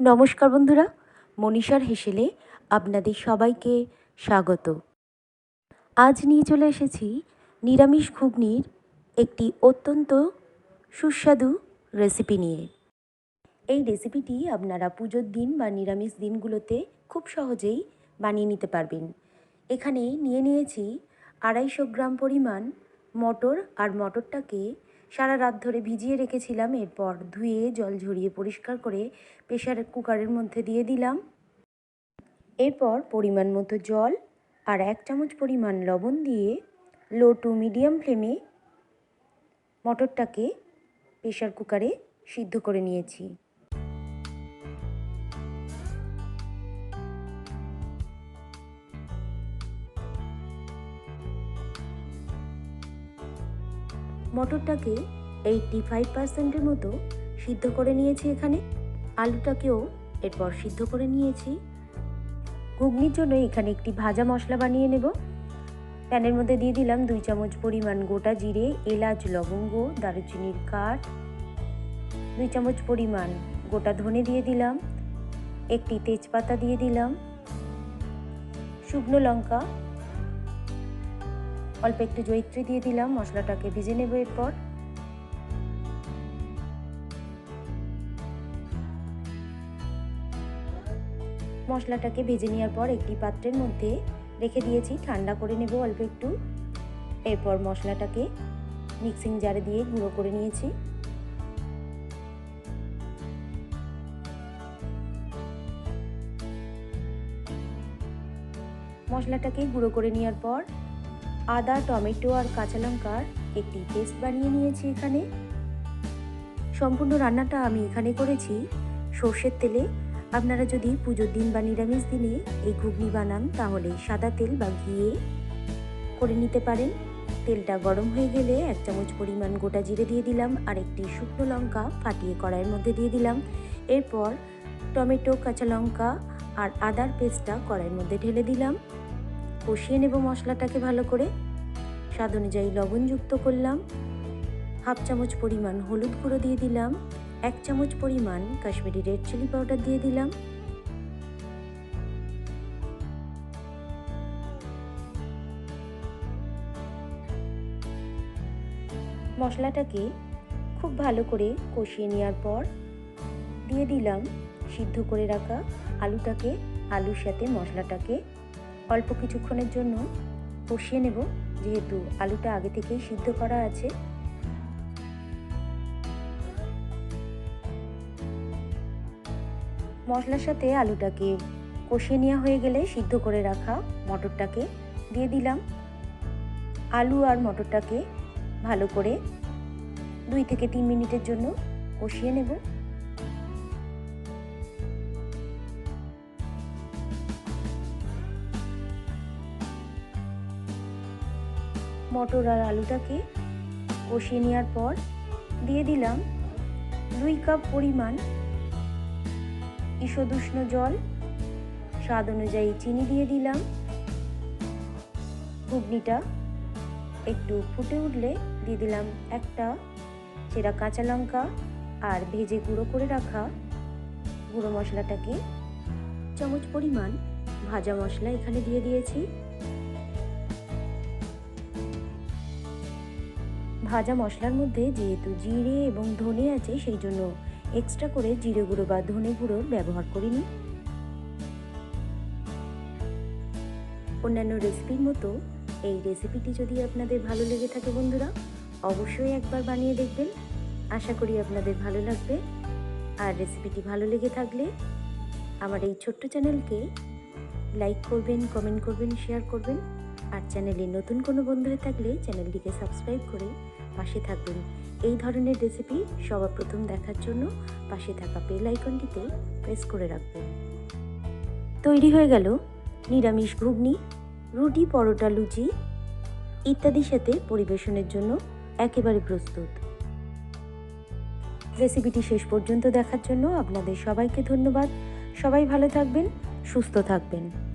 নমস্কার বন্ধুরা, মনীষার হেসেলে আপনাদের সবাইকে স্বাগত। আজ নিয়ে চলে এসেছি নিরামিষ ঘুগনির একটি অত্যন্ত সুস্বাদু রেসিপি নিয়ে। এই রেসিপিটি আপনারা পুজোর দিন বা নিরামিষ দিনগুলোতে খুব সহজেই বানিয়ে নিতে পারবেন। এখানে নিয়ে নিয়েছি আড়াইশো গ্রাম পরিমাণ মটর আর মটরটাকে সারা রাত ধরে ভিজিয়ে রেখেছিলাম, এরপর ধুয়ে জল ঝরিয়ে পরিষ্কার করে প্রেশার কুকারের মধ্যে দিয়ে দিলাম। এরপর পরিমাণ মতো জল আর এক চামচ পরিমাণ লবণ দিয়ে লো টু মিডিয়াম ফ্লেমে মটরটাকে প্রেশার কুকারে সিদ্ধ করে নিয়েছি। মটরটাকে এইটটি ফাইভ পার্সেন্টের মতো সিদ্ধ করে নিয়েছি এখানে। আলুটাকেও এরপর সিদ্ধ করে নিয়েছি। ঘুগনির জন্য এখানে একটি ভাজা মশলা বানিয়ে নেব। প্যানের মধ্যে দিয়ে দিলাম দুই চামচ পরিমাণ গোটা জিরে, এলাচ, লবঙ্গ, দারুচিনির কাঠ। দুই চামচ পরিমাণ গোটা ধনে দিয়ে দিলাম। একটি তেজপাতা দিয়ে দিলাম। শুকনো লঙ্কা অল্প একটু জৈত্রী দিয়ে দিলাম, মশলাটাকে ভেজে নেব এরপর। মশলাটাকে ভেজে নেওয়ার পর একটি পাত্রের মধ্যে রেখে দিয়েছি, ঠান্ডা করে নেব অল্প একটু। এরপর মশলাটাকে মিক্সিং জারে দিয়ে গুঁড়ো করে নিয়েছি। মশলাটাকে গুঁড়ো করে নেওয়ার পর আদা, টমেটো আর কাঁচা লঙ্কার একটি পেস্ট বানিয়ে নিয়েছি এখানে। সম্পূর্ণ রান্নাটা আমি এখানে করেছি। সর্ষের তেলে। আপনারা যদি পুজোর দিন বা নিরামিষ দিনে এই ঘুগনি বানান, তাহলে সাদা তেল বা ঘিয়ে করে নিতে পারেন। তেলটা গরম হয়ে গেলে এক চামচ পরিমাণ গোটা জিরে দিয়ে দিলাম, আর একটি শুকনো লঙ্কা ফাটিয়ে কড়াইয়ের মধ্যে দিয়ে দিলাম। এরপর টমেটো, কাঁচা লঙ্কা আর আদার পেস্টটা কড়াইয়ের মধ্যে ঢেলে দিলাম। কষিয়ে নেব মশলাটাকে ভালো করে। স্বাদ অনুযায়ী লবণ যুক্ত করলাম। হাফ চামচ পরিমাণ হলুদ গুঁড়ো দিয়ে দিলাম। এক চামচ পরিমাণ কাশ্মীরি রেড চিলি পাউডার দিয়ে দিলাম। মশলাটাকে খুব ভালো করে কষিয়ে নেওয়ার পর দিয়ে দিলাম সিদ্ধ করে রাখা আলুটাকে, আলুর সাথে মশলাটাকে অল্প কিছুক্ষণের জন্য কষিয়ে নেব, যেহেতু আলুটা আগে থেকেই সিদ্ধ করা আছে। মশলার সাথে আলুটাকে কষিয়ে নেওয়া হয়ে গেলে সিদ্ধ করে রাখা মটরটাকে দিয়ে দিলাম। আলু আর মটরটাকে ভালো করে দুই থেকে তিন মিনিটের জন্য কষিয়ে নেব। মটর আর আলুটাকে কষিয়ে নেওয়ার পর দিয়ে দিলাম দুই কাপ পরিমাণ ঈষদুষ্ণ জল। স্বাদ অনুযায়ী চিনি দিয়ে দিলাম। ঘুগনিটা একটু ফুটে উঠলে দিয়ে দিলাম একটা চেরা কাঁচা লঙ্কা আর ভেজে গুঁড়ো করে রাখা গুঁড়ো মশলাটাকে। চামচ পরিমাণ ভাজা মশলা এখানে দিয়ে দিয়েছি। ভাজা মশলার মধ্যে যেহেতু জিরে এবং ধনে আছে, সেই জন্য এক্সট্রা করে জিরে গুঁড়ো বা ধনে গুঁড়োর ব্যবহার করিনি অন্যান্য রেসিপির মতো এই রেসিপিটি যদি আপনাদের ভালো লেগে থাকে বন্ধুরা, অবশ্যই একবার বানিয়ে দেখবেন। আশা করি আপনাদের ভালো লাগবে। আর রেসিপিটি ভালো লেগে থাকলে আমার এই ছোট্ট চ্যানেলকে লাইক করবেন কমেন্ট করবেন শেয়ার করবেন। আর চ্যানেলে নতুন কোনো বন্ধু হয়ে থাকলে চ্যানেলটিকে সাবস্ক্রাইব করে পাশে থাকবেন এই ধরনের রেসিপি সবার প্রথম দেখার জন্য পাশে থাকা বেল আইকনটিতে প্রেস করে রাখবেন তৈরি হয়ে গেল নিরামিষ ঘুগনি, রুটি, পরোটা, লুচি ইত্যাদির সাথে পরিবেশনের জন্য একেবারে প্রস্তুত। রেসিপিটি শেষ পর্যন্ত দেখার জন্য আপনাদের সবাইকে ধন্যবাদ। সবাই ভালো থাকবেন, সুস্থ থাকবেন।